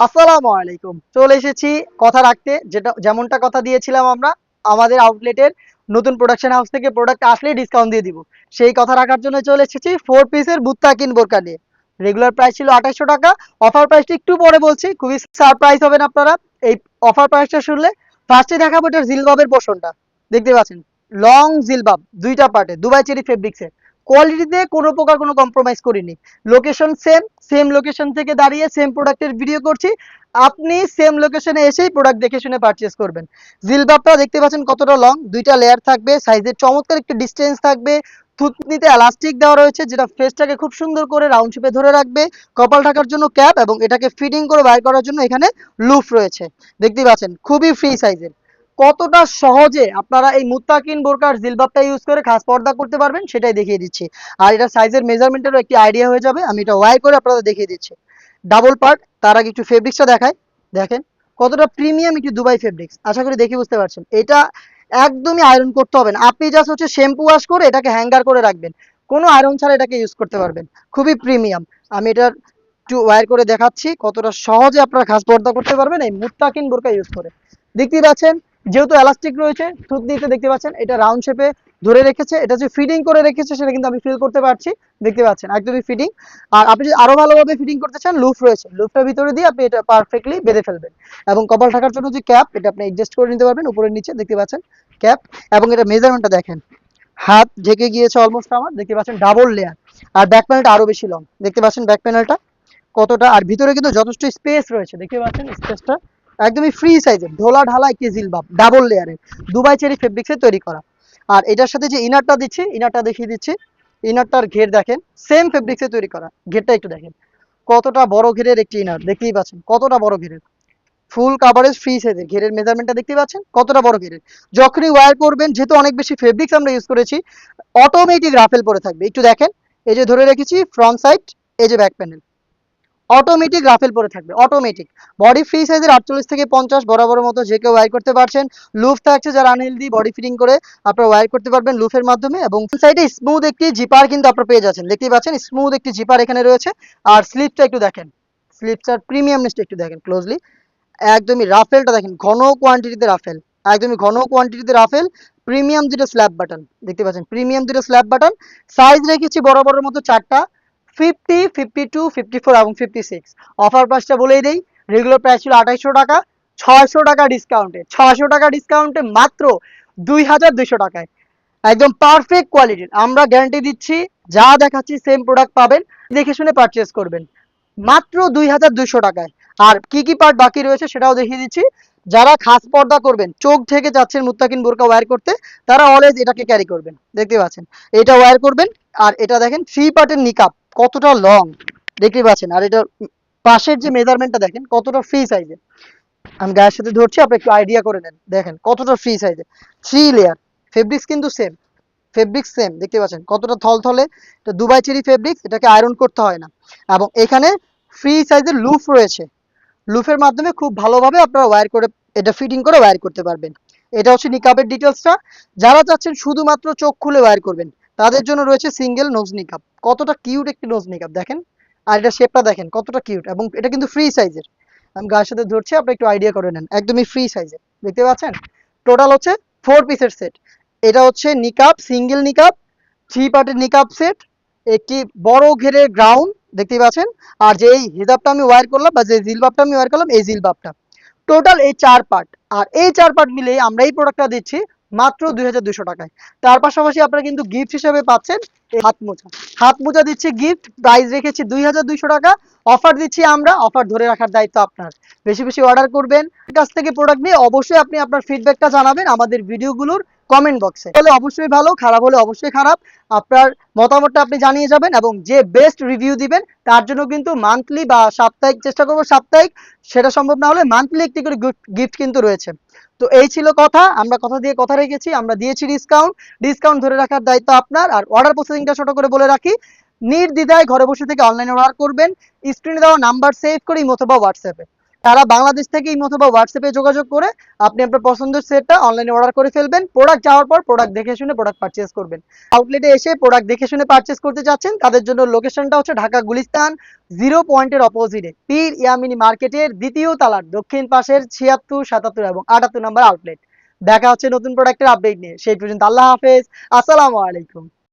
আসসালামু আলাইকুম। চলে এসেছি কথা রাখতে। যেটা, যেমনটা কথা দিয়েছিলাম আমরা, আমাদের আউটলেটের নতুন প্রোডাকশন হাউস থেকে প্রোডাক্ট আসলেই ডিসকাউন্ট দিয়ে দিব। সেই কথা রাখার জন্য চলে এসেছি ফোর পিসের বুত্তা বুত্তাকিন বোরকা নিয়ে। রেগুলার প্রাইস ছিল আঠাশশো টাকা। অফার প্রাইসটা একটু পরে বলছি, খুবই সারপ্রাইজ হবেন আপনারা। এই অফার প্রাইসটা শুনলে ফার্স্টে দেখাবো এটার জিলবাবের পোষণটা দেখতে পাচ্ছেন? লং জিলবাব, দুইটা পার্টে দুবাই চেরি ফেব্রিক্সের কোয়ালিটিতে কোনো প্রকার কোনো কম্প্রোমাইজ করিনি। লোকেশন সেম সেম লোকেশন থেকে দাঁড়িয়ে সেম প্রোডাক্টের ভিডিও করছি। আপনি সেম লোকেশনে এসেই প্রোডাক্ট দেখে শুনে পারচেস করবেন। জিলবাবটা দেখতে পাচ্ছেন কতটা লং দুইটা লেয়ার থাকবে সাইজের চমৎকার একটা ডিস্টেন্স থাকবে। থুতনিতে এলাস্টিক দেওয়া রয়েছে, যেটা ফেসটাকে খুব সুন্দর করে রাউন্ড শেপে ধরে রাখবে। কপাল ঢাকার জন্য ক্যাপ এবং এটাকে ফিটিং করে বাইর করার জন্য এখানে লুফ রয়েছে। দেখতেই পাচ্ছেন, খুবই ফ্রি সাইজের কতটা সহজে আপনারা এই মুত্তাকিন বোরকার জিলবাবটা ইউজ করে খাস পর্দা করতে পারবেন সেটাই দেখিয়ে দিচ্ছি। আর এটা সাইজের মেজারমেন্টেরও একটি আইডিয়া হয়ে যাবে, আমি এটা ওয়াই করে আপনাদের দেখিয়ে দিচ্ছি। ডাবল পার্ট তার আগে একটু ফেব্রিক্সটা দেখায় দেখেন, কতটা প্রিমিয়াম একটি দুবাই ফেব্রিক্স আশা করি দেখে বুঝতে পারছেন। এটা একদমই আয়রন করতে হবে না। আপনি জাস্ট হচ্ছে শ্যাম্পু ওয়াশ করে এটাকে হ্যাঙ্গার করে রাখবেন। কোনো আয়রন ছাড়া এটাকে ইউজ করতে পারবেন। খুবই প্রিমিয়াম আমি এটার একটু ওয়্যার করে দেখাচ্ছি কতটা সহজে আপনারা খাস পর্দা করতে পারবেন এই মুত্তাকিন বোরকা ইউজ করে। দেখতেই পাচ্ছেন যেহেতু এলাস্টিক রয়েছে, থুতনিতে দেখতে পাচ্ছেন, এটা রাউন্ড শেপে ধরে রেখেছে, এটা যে ফিটিং করে রেখেছে, সেটা কিন্তু আমি ফিল করতে পারছি, দেখতে পাচ্ছেন, একদমই ফিটিং আর আপনি যদি আরও ভালোভাবে ফিটিং করতে চান লুফ রয়েছে লুফটার ভিতরে দিয়ে আপনি এটা পারফেক্টলি বেঁধে ফেলবেন। এবং কপাল ঢাকার জন্য যে ক্যাপ এটা আপনি অ্যাডজাস্ট করে নিতে পারবেন উপরে নিচে, দেখতে পাচ্ছেন ক্যাপ এবং এটা মেজারমেন্টটা দেখেন, হাত ঢেকে গিয়েছে অলমোস্ট আমার, দেখতে পাচ্ছেন ডাবল লেয়ার আর ব্যাক প্যানেলটা আরও বেশি লং দেখতে পাচ্ছেন ব্যাক প্যানেলটা কতটা, আর ভিতরে কিন্তু যথেষ্ট স্পেস রয়েছে, দেখতে পাচ্ছেন স্পেসটা একদমই ফ্রি সাইজের ঢোলা ঢালা একটি জিলবাব ডাবল লেয়ারের দুবাই চেরি ফেব্রিক্সের তৈরি করা। আর এটার সাথে যে ইনারটা দিচ্ছি ইনারটা দেখিয়ে দিচ্ছি। ইনারটার ঘের দেখেন সেম ফেব্রিক্সে তৈরি করা। ঘেরটা একটু দেখেন। কতটা বড় ঘেরের একটি ইনার দেখতেই পাচ্ছেন, কতটা বড় ঘেরের। ফুল কাভারেজ ফ্রি সাইজের ঘেরের মেজারমেন্টটা দেখতে পাচ্ছেন, কতটা বড় ঘেরের। যখনই ওয়্যার করবেন, যেহেতু অনেক বেশি ফেব্রিক্স আমরা ইউজ করেছি অটোমেটিক রাফেল পরে থাকবে। একটু দেখেন, এই যে ধরে রেখেছি ফ্রন্ট সাইড এই যে ব্যাক প্যানেল অটোমেটিক রাফেল পরে থাকবে অটোমেটিক বডি ফ্রি সাইজের আটচল্লিশ থেকে পঞ্চাশ বরাবরের মতো যে কেউ ওয়ার করতে পারছেন। লুফ থাকছে যারা আনহেলদি বডি ফিটিং করে, আপনারা ওয়ার করতে পারবেন লুফের মাধ্যমে এবং সাইডে স্মুথ একটি জিপার কিন্তু আপনারা পেয়ে যাচ্ছেন। দেখতেই পাচ্ছেন স্মুথ একটি জিপার এখানে রয়েছে। আর স্লিপটা একটু দেখেন স্লিপটার প্রিমিয়ামনেসটা একটু দেখেন ক্লোজলি একদমই রাফেলটা দেখেন, ঘন কোয়ান্টিটিতে রাফেল একদমই ঘন কোয়ান্টিটিতে রাফেল প্রিমিয়াম দুটো স্ল্যাব বাটন দেখতে পাচ্ছেন প্রিমিয়াম দুটো স্ল্যাব বাটন সাইজ রেখেছি বরাবরের মতো চারটা। Fifty fifty two fifty four এবং ফিফটি সিক্স অফার প্রাইসটা বলেই দেই রেগুলার প্রাইস ছিল আঠাইশশো টাকা, ছয়শো টাকা ডিসকাউন্টে ছয়শো টাকা ডিসকাউন্টে মাত্র দুই হাজার দুইশো টাকায়। একদম পারফেক্ট কোয়ালিটির আমরা গ্যারান্টি দিচ্ছি, যা দেখাচ্ছি সেম প্রোডাক্ট পাবেন, দেখে শুনে পারচেস করবেন। মাত্র দুই হাজার দুইশো টাকায়। আর কি কি পার্ট বাকি রয়েছে সেটাও দেখিয়ে দিচ্ছি। যারা খাস পর্দা করবেন, চোখ থেকে যাচ্ছেন মুত্তাকিন বোরকা ওয়্যার করতে, তারা অলওয়েজ এটাকে ক্যারি করবেন। দেখতে পাচ্ছেন? এটা ওয়্যার করবেন, আর এটা দেখেন থ্রি পার্টের নিকাপ কতটা লং দেখতে পাচ্ছেন। আর এটা পাশের যে মেজারমেন্টটা দেখেন, কতটা ফ্রি সাইজের আমি গায়ের সাথে ধরছি, আপনি একটু আইডিয়া করে নেন। দেখেন, কতটা ফ্রি সাইজের থ্রি লেয়ার ফেব্রিক্স কিন্তু সেম ফেব্রিক্স সেম দেখতে পাচ্ছেন। কতটা থলথলে তো দুবাই চেরি ফেব্রিক্স এটাকে আয়রন করতে হয় না। এবং এখানে ফ্রি সাইজের লুফ রয়েছে। লুফের মাধ্যমে খুব ভালোভাবে আপনারা ওয়্যার করে, এটা ফিটিং করে ওয়্যার করতে পারবেন। এটা হচ্ছে নিকাপের ডিটেলসটা যারা চাচ্ছেন শুধুমাত্র চোখ খুলে ওয়্যার করবেন। তাদের জন্য রয়েছে সিঙ্গেল নোজ নিকাপ কতটা কিউট একটি নোজ নিকাপ দেখেন। আর এটা শেপটা দেখেন, কতটা কিউট এবং এটা কিন্তু ফ্রি সাইজের আমি গায়ের সাথে ধরছি, আপনি একটু আইডিয়া করে নেন। একদমই ফ্রি সাইজের দেখতে পাচ্ছেন? টোটাল হচ্ছে ফোর পিসের সেট এটা হচ্ছে নিকাপ সিঙ্গেল নিকাপ থ্রি পার্টের নিকাপ সেট একটি বড় ঘেরের গ্রাউন্ড দেখতে পাচ্ছেন? আর যে এই হিজাবটা আমি ওয়ার করলাম বা যে জিলবাবটা আমি ওয়ার করলাম, এই জিলবাবটা টোটাল এই চার পার্ট আর এই চার পার্ট মিলে আমরা এই প্রোডাক্টটা দিচ্ছি মাত্র দুই হাজার দুইশো টাকায়। তার পাশাপাশি আপনারা কিন্তু গিফট হিসেবে পাচ্ছেন হাত মোজা। হাত মোজা দিচ্ছি গিফট প্রাইস রেখেছি দুই হাজার দুইশো টাকা। অফার দিচ্ছি আমরা অফার ধরে রাখার দায়িত্ব আপনার। বেশি বেশি অর্ডার করবেন। কাছ থেকে প্রোডাক্ট নিয়ে অবশ্যই আপনি আপনার ফিডব্যাকটা জানাবেন আমাদের ভিডিওগুলোর কমেন্ট বক্সে হলে অবশ্যই ভালো, খারাপ হলে অবশ্যই খারাপ। আপনার মতামতটা আপনি জানিয়ে যাবেন এবং যে বেস্ট রিভিউ দিবেন, তার জন্য কিন্তু মান্থলি বা সাপ্তাহিক, চেষ্টা করব সাপ্তাহিক, সেটা সম্ভব না হলে মান্থলি একটি করে গিফট কিন্তু রয়েছে। তো এই ছিল কথা, আমরা কথা দিয়ে কথা রেখেছি, আমরা দিয়েছি ডিসকাউন্ট ডিসকাউন্ট ধরে রাখার দায়িত্ব আপনার, আর অর্ডার প্রসেসিংটা ছোট করে বলে রাখি, নির্দ্বিধায় ঘরে বসে থেকে অনলাইনে অর্ডার করবেন স্ক্রিনে দেওয়া নাম্বার সেভ করি অথবা হোয়াটসঅ্যাপে সারা বাংলাদেশ থেকে ইমো অথবা হোয়াটসঅ্যাপে যোগাযোগ করে আপনি আপনার পছন্দের সেটটা অনলাইনে অর্ডার করে ফেলবেন। প্রোডাক্ট যাওয়ার পর প্রোডাক্ট দেখে শুনে প্রোডাক্ট পারচেজ করবেন। আউটলেটে এসে প্রোডাক্ট দেখে শুনে পারচেজ করতে চাচ্ছেন তাদের জন্য লোকেশনটা হচ্ছে ঢাকা গুলিস্তান জিরো পয়েন্টের অপোজিটে পীর ইয়ামিনী মার্কেটের দ্বিতীয় তালার, দক্ষিণ পাশের ছিয়াত্তর, সাতাত্তর এবং আটাত্তর নম্বর আউটলেট দেখা হচ্ছে নতুন প্রোডাক্টের আপডেট নিয়ে। সেই পর্যন্ত আল্লাহ হাফেজ। আসসালামু আলাইকুম।